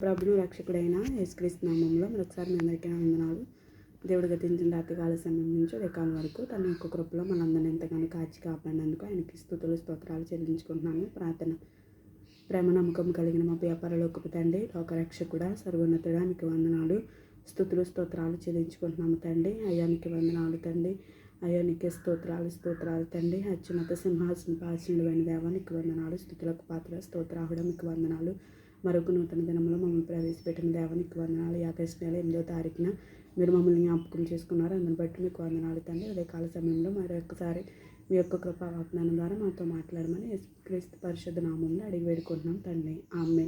ప్రభును రక్షకుడైన యేసుక్రీస్తు నామంలో మరొకసారి మీ అందరికీ వందనాలు. దేవుడు గతించిన రాత్రికాల సమయం నుంచి ఉదయకాలం వరకు తన యొక్క కృపలో మనందరిని ఎంతగానో కాచి కాపాడినందుకు ఆయనకి స్థుతులు స్తోత్రాలు చెల్లించుకుంటున్నాను. ప్రార్థన. ప్రేమ నమ్మకం కలిగిన మా వ్యాపారలోకి తండ్రి లోకరక్షకుడా సర్వోన్నతుడా మీకు వందనాలు. స్థుతులు స్తోత్రాలు చెల్లించుకుంటున్నాము తండ్రి. అయానికి వందనాలు తండ్రి. అయానికి స్తోత్రాలు స్తోత్రాలు తండ్రి. అత్యున్నత సింహాసన పాసిన దేవానికి వందనాలు. స్థుతులకు పాత్ర స్తోత్రాహుడ మీకు వందనాలు. మరొక నూతన దినంలో మమ్మల్ని ప్రవేశపెట్టిన దేవానికి వందనాలు. ఆగస్టు నెల ఎనిమిదో తారీఖున మీరు మమ్మల్ని జ్ఞాపకం చేసుకున్నారు. అందుని బట్టి మీకు వందనాలు తండ్రి. అదే కాల సమయంలో మరొకసారి మీ యొక్క కృపా వాగ్దానం ద్వారా మాతో మాట్లాడమని క్రీస్తు పరిషత్ నామంలో అడిగి వేడుకుంటున్నాం తండ్రి. ఆమె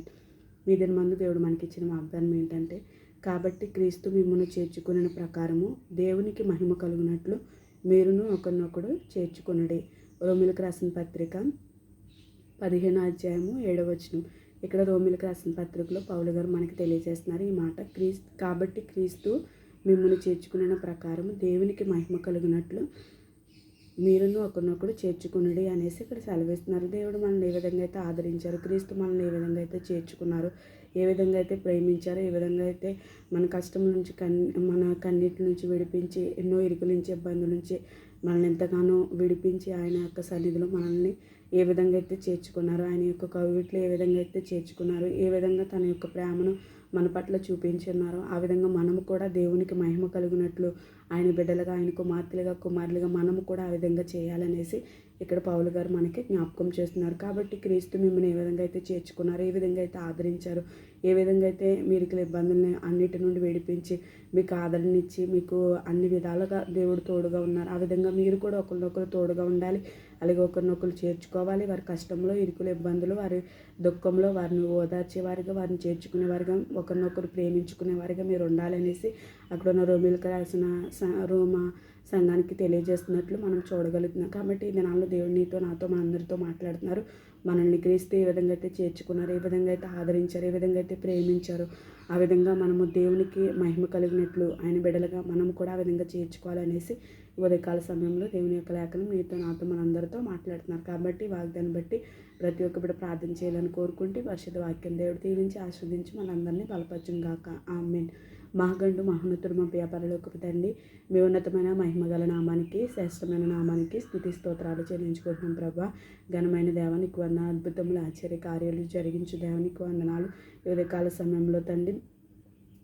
మీ దిన మందు దేవుడు మనకి ఇచ్చిన వాగ్దానం ఏంటంటే కాబట్టి క్రీస్తు మిమ్మల్ని చేర్చుకున్న ప్రకారము దేవునికి మహిమ కలుగునట్లు మీరును ఒకరినొకడు చేర్చుకునడే. రోమిలకు రాసిన పత్రిక పదిహేను అధ్యాయము ఏడవచనం ఇక్కడ రోమిలకు రాసిన పత్రికలో పౌలు గారు మనకి తెలియజేస్తున్నారు ఈ మాట క్రీస్తు కాబట్టి క్రీస్తు మిమ్మల్ని చేర్చుకున్న ప్రకారం దేవునికి మహిమ కలిగినట్లు మీరును ఒకరినొకరు చేర్చుకున్నది అనేసి ఇక్కడ సెలవిస్తున్నారు. దేవుడు మనల్ని ఏ విధంగా అయితే ఆదరించారు క్రీస్తు మనల్ని ఏ విధంగా అయితే చేర్చుకున్నారు ఏ విధంగా అయితే ప్రేమించారో ఏ విధంగా అయితే మన కష్టం నుంచి కన్ మన కన్నిటి నుంచి విడిపించి ఎన్నో ఇరుకుల నుంచి ఇబ్బందుల నుంచి మనల్ని ఎంతగానో విడిపించి ఆయన యొక్క సన్నిధిలో మనల్ని ఏ విధంగా అయితే చేర్చుకున్నారో ఆయన యొక్క కవిట్లు ఏ విధంగా అయితే చేర్చుకున్నారు ఏ విధంగా తన యొక్క ప్రేమను మన పట్ల చూపించున్నారో ఆ విధంగా మనము కూడా దేవునికి మహిమ కలిగినట్లు ఆయన బిడ్డలుగా ఆయన కుమార్తెలుగా కుమారులుగా మనము కూడా ఆ విధంగా చేయాలనేసి ఇక్కడ పౌలు గారు మనకి జ్ఞాపకం చేస్తున్నారు. కాబట్టి క్రీస్తు మిమ్మల్ని ఏ విధంగా అయితే చేర్చుకున్నారు ఏ విధంగా అయితే ఆదరించారు ఏ విధంగా అయితే మీరు ఇబ్బందుల్ని అన్నిటి నుండి విడిపించి మీకు ఆదరణనిచ్చి మీకు అన్ని విధాలుగా దేవుడు తోడుగా ఉన్నారు ఆ విధంగా మీరు కూడా ఒకరినొకరు తోడుగా ఉండాలి. అలాగే ఒకరినొకరు చేర్చుకోవాలి. వారి కష్టంలో ఇరుకులు ఇబ్బందులు వారి దుఃఖంలో వారిని ఓదార్చేవారిగా వారిని చేర్చుకునేవారిగా ఒకరినొకరు ప్రేమించుకునే వారిగా మీరు ఉండాలనేసి అక్కడ ఉన్న రోమిలకు రాసిన రోమా సంఘానికి తెలియజేస్తున్నట్లు మనం చూడగలుగుతున్నాం. కాబట్టి ఈ దినాల్లో దేవుడు నీతో నాతో మన అందరితో మాట్లాడుతున్నారు. మనల్ని క్రీస్తు ఏ విధంగా అయితే చేర్చుకున్నారు ఏ విధంగా అయితే ఆదరించారు ఏ విధంగా అయితే ప్రేమించారు ఆ విధంగా మనము దేవునికి మహిమ కలిగినట్లు ఆయన బిడలుగా మనం కూడా ఆ విధంగా చేర్చుకోవాలనేసి ఉదయకాల సమయంలో దేవుని యొక్క లేఖనం మీతో నాతో మనందరితో మాట్లాడుతున్నారు. కాబట్టి వాగ్దాన్ని బట్టి ప్రతి ఒక్క బిడ ప్రార్థన చేయాలని కోరుకుంటే పరిశుద్ధ వాక్యం దేవుడు దీవించి ఆస్వాదించి మనందరినీ బలపరచును గాక ఆమెన్. మహగండు మహోన్నతుడు మా వ్యాపారలోకి తండ్రి. మీ ఉన్నతమైన మహిమగల నామానికి శ్రేష్టమైన నామానికి స్థుతి స్తోత్రాలు చెల్లించుకుంటున్నాం ప్రభా. ఘనమైన దేవానికి వంద అద్భుతములు ఆశ్చర్య కార్యాలు జరిగించు దేవానికి వందనాలు. కాల సమయంలో తండ్రి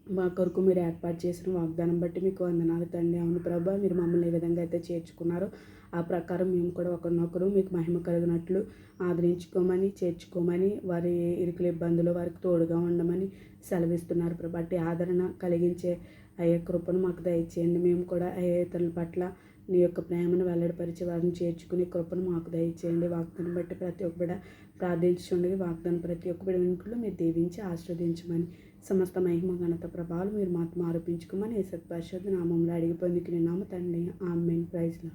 మా కొరకు మీరు ఏర్పాటు చేసిన వాగ్దానం బట్టి మీకు వందనాలు తండ్రి. అవును ప్రభా మీరు మమ్మల్ని ఏ విధంగా అయితే చేర్చుకున్నారో ఆ ప్రకారం మేము కూడా ఒకరినొకరు మీకు మహిమ కలిగినట్లు ఆదరించుకోమని చేర్చుకోమని వారి ఇరుకుల ఇబ్బందులు వారికి తోడుగా ఉండమని సెలవిస్తున్నారు ప్రభట్టి ఆదరణ కలిగించే అయ్యే కృపను మాకు దయచేయండి. మేము కూడా అయ్యే ఇతరుల పట్ల నీ యొక్క ప్రేమను వెల్లడిపరిచి వారిని చేర్చుకునే కృపను మాకు దయచేయండి. వాగ్దానం బట్టి ప్రతి ఒక్క బిడ ప్రార్థించుండగా వాగ్దానం ప్రతి ఒక్క బిడ వెనుకలు మీరు దీవించి ఆస్వాదించమని సమస్త మహిమ ఘనత ప్రభావాలు మీరు మాత్రం ఆరోపించుకోమని ఏ సత్పరిషత్ నామంలో అడిగి పొందుకునే నామ తండ్రి ఆమెన్. ప్రైజ్లో